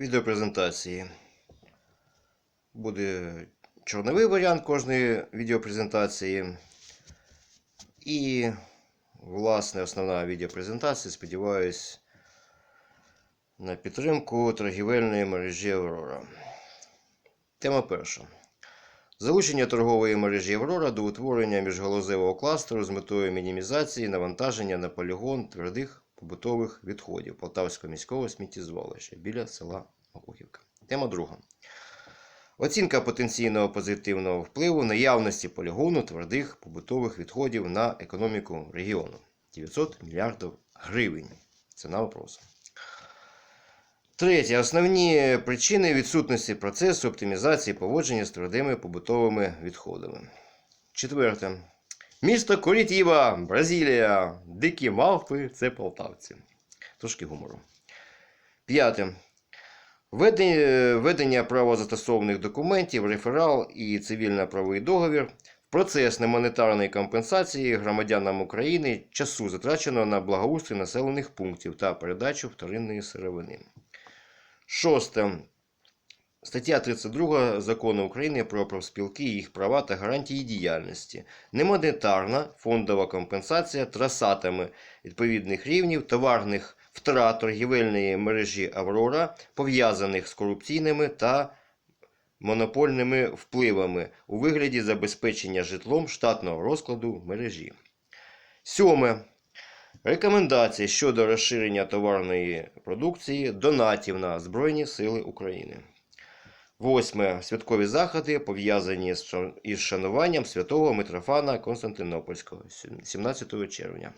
відеопрезентації. Буде чорновий варіант кожної відеопрезентації. І, власне, основна відеопрезентація, сподіваюсь, на підтримку торгівельної мережі Аврора. Тема перша. Залучення торгової мережі Аврора до утворення міжгалузевого кластеру з метою мінімізації навантаження на полігон твердих побутових відходів Полтавського міського сміттєзвалища біля села Макухівка. Тема друга. Оцінка потенційного позитивного впливу наявності полігону твердих побутових відходів на економіку регіону 900 мільярдів гривень. Ціна вопросу. Третє. Основні причини відсутності процесу оптимізації поводження з твердими побутовими відходами. Четверте. Місто Корітіва, Бразилія. Дикі мавпи це полтавці. Трошки гумору. П'яте. Ведення, правозастосовних документів, реферал і цивільно-правовий договір процес немонетарної компенсації громадянам України часу затраченого на благоустрій населених пунктів та передачу вторинної сировини. Шосте. Стаття 32 Закону України про профспілки, їх права та гарантії діяльності. Немонетарна фондова компенсація трасатами відповідних рівнів товарних втрат торгівельної мережі Аврора, пов'язаних з корупційними та монопольними впливами у вигляді забезпечення житлом штатного розкладу мережі. Сьоме. Рекомендації щодо розширення товарної продукції донатів на Збройні Сили України. Восьме. Святкові заходи пов'язані із шануванням святого Митрофана Константинопольського 17 червня.